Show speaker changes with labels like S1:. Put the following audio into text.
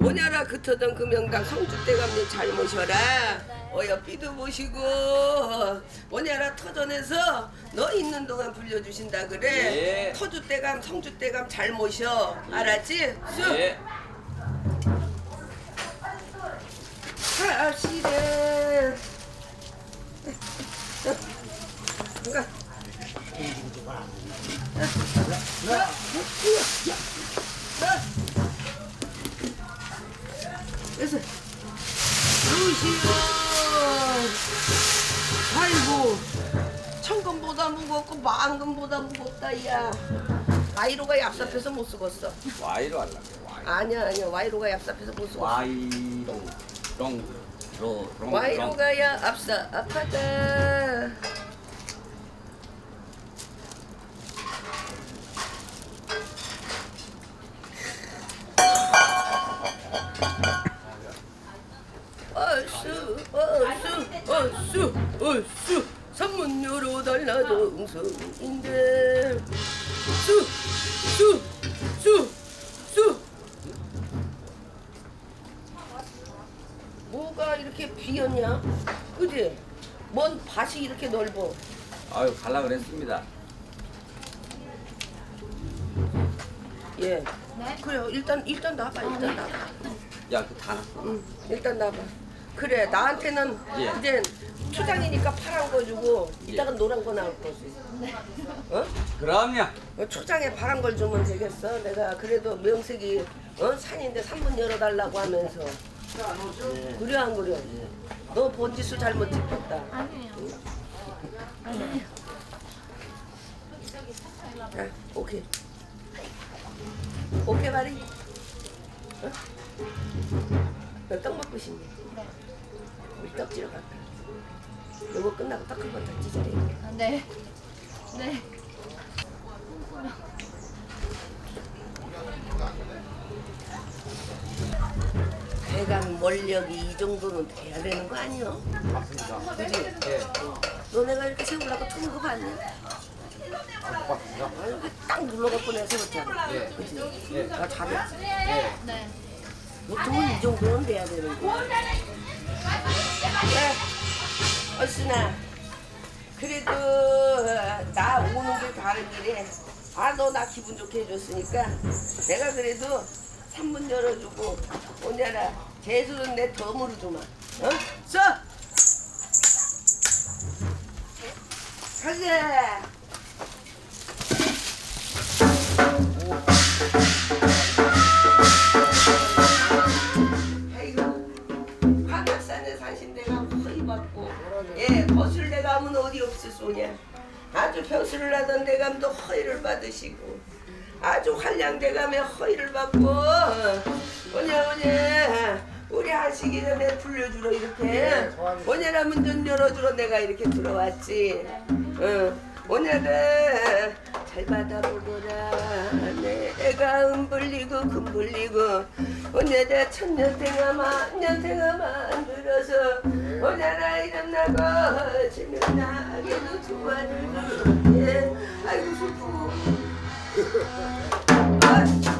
S1: 원야라 그터던 그 명당 성주 대감님 잘 모셔라. 어여 삐도 모시고 원야라 터전에서 너 있는 동안 불려주신다 그래.
S2: 예.
S1: 터주 대감 성주 대감 잘 모셔. 알았지? 쑥
S2: 예.
S1: 사시래 그러니까 무겁고 만금보다 무겁다 야 와이로가 얍삽해서 못 쓰겠어
S2: 와이로 하려고. 와이.
S1: 아니야 아니야 와이로가 얍삽해서 못 쓰겠어
S2: 와이로. 롱. 로. 롱. 롱.
S1: 와이로가야 앞서 아파다 열어달라 정성인데 쑤쑤쑤쑤 뭐가 이렇게 비었냐? 그지? 뭔 밭이 이렇게 넓어?
S2: 아유 갈라 그랬습니다.
S1: 예. 그래요. 일단 일단 나봐. 일단 나봐.
S2: 야 그다
S1: 응. 일단 나봐. 그래. 나한테는
S2: 예.
S1: 이제 초장이니까 파란 거 주고 이따가 노란 거 나올 거지. 어?
S2: 그럼요.
S1: 어, 초장에 파란 걸 주면 되겠어. 내가 그래도 명색이 어? 산인데 산문 열어달라고 하면서. 그래 안 그래? 너 번지수 잘못 찍혔다.
S3: 아니에요.
S1: 자, 오케이. 오케이 말이. 어? 너떡 먹고 싶니? 우리 떡 지러 갈까? 끝나고 떡한번 더 찢어야
S3: 아, 네. 네.
S1: 대강 원력이 이 정도는 돼야 되는 거 아니야?
S2: 맞습니다.
S1: 그지?
S2: 예.
S1: 너 내가 이렇게 세우려고 트는 거 봤냐? 아유, 딱 눌러갖고 내가 세웠잖아.
S2: 예.
S1: 그지?
S2: 예.
S1: 나 잘했지?
S2: 예.
S3: 네.
S1: 보통은 이 정도는 돼야 되는 거야. 얼순아. 그래도 나 오는 게 다른 일에 아 너 나 기분 좋게 해줬으니까 내가 그래도 산문 열어주고 오냐라 재수는 내 덤으로 주마. 어? 써. 가자. 예 거슬 가면 어디 없으소냐? 아주 벼슬을 하던 대 감도 허위를 받으시고 아주 환량대 감에 허위를 받고 뭐냐 뭐냐? 우리 하시기 전에 불려주러 이렇게. 뭐냐라 문좀 열어주러 내가 이렇게 들어왔지. 응. 오늘은 잘 받아보거라. 내가 은불리고 금불리고 오늘은 천년생아 만년생아 만들어서 오늘아 이름 나고 지면 나게도 좋아를 주게 아이고 슬프고 아,